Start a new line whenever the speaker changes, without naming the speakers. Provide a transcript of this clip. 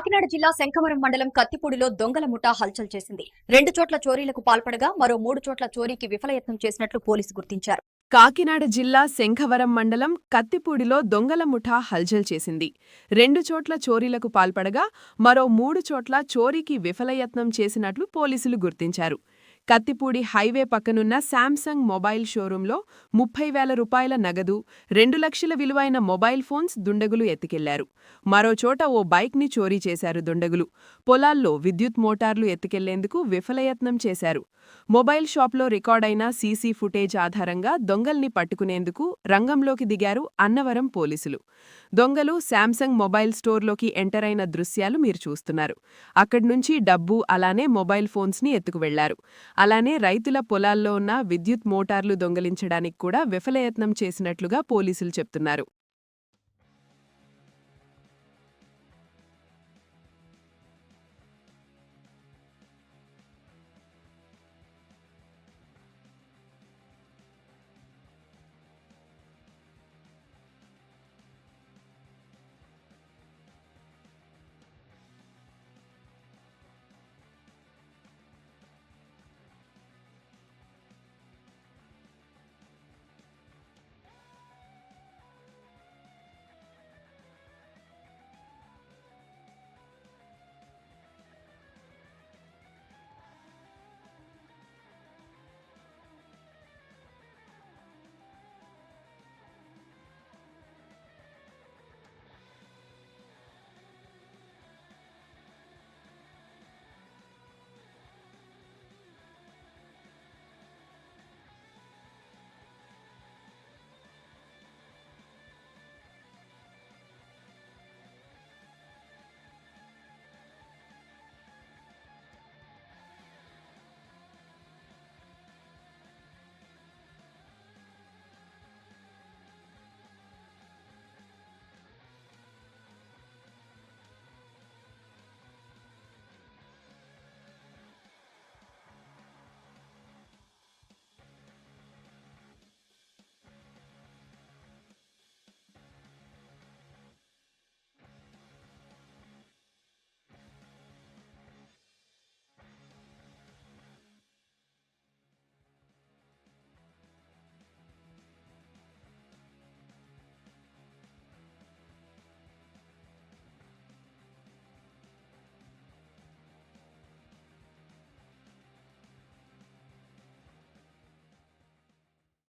కాకినాడ జిల్లా శంఖవరం మండలం కత్తిపూడిలో దొంగల ముఠా హల్చల్ చేసింది. రెండు చోట్ల చోరీలకు పాల్పడగా మరో మూడు చోట్ల చోరీకి విఫలయత్నం చేసినట్లు పోలీసు గుర్తించారు.
కాకినాడ జిల్లా శంఖవరం మండలం కత్తిపూడిలో దొంగల ముఠా హల్చల్ చేసింది. రెండు చోట్ల చోరీలకు పాల్పడగా మరో మూడు చోట్ల చోరీకి విఫలయత్నం చేసినట్లు పోలీసులు గుర్తించారు. కత్తిపూడి హైవే పక్కనున్న శాంసంగ్ మొబైల్ షోరూంలో ముప్పై వేల రూపాయల నగదు రెండు లక్షల విలువైన మొబైల్ ఫోన్స్ దుండగులు ఎత్తుకెళ్ళారు. మరోచోట ఓ బైక్ని చోరీ చేశారు దుండగులు. పొలాల్లో విద్యుత్ మోటార్లు ఎత్తుకెళ్ళేందుకు విఫలయత్నం చేశారు. మొబైల్ షాప్లో రికార్డైన సీసీ ఫుటేజ్ ఆధారంగా దొంగల్ని పట్టుకునేందుకు రంగంలోకి దిగారు అన్నవరం పోలీసులు. దొంగలు శాంసంగ్ మొబైల్ స్టోర్లోకి ఎంటర్ అయిన దృశ్యాలు మీరు చూస్తున్నారు. అక్కడ్నుంచి డబ్బు అలానే మొబైల్ ఫోన్స్ని ఎత్తుకువెళ్ళారు అలానే రైతుల పొలాల్లో ఉన్న విద్యుత్ మోటార్లు దొంగలించడానికి కూడా విఫలయత్నం చేసినట్లుగా పోలీసులు చెప్తున్నారు.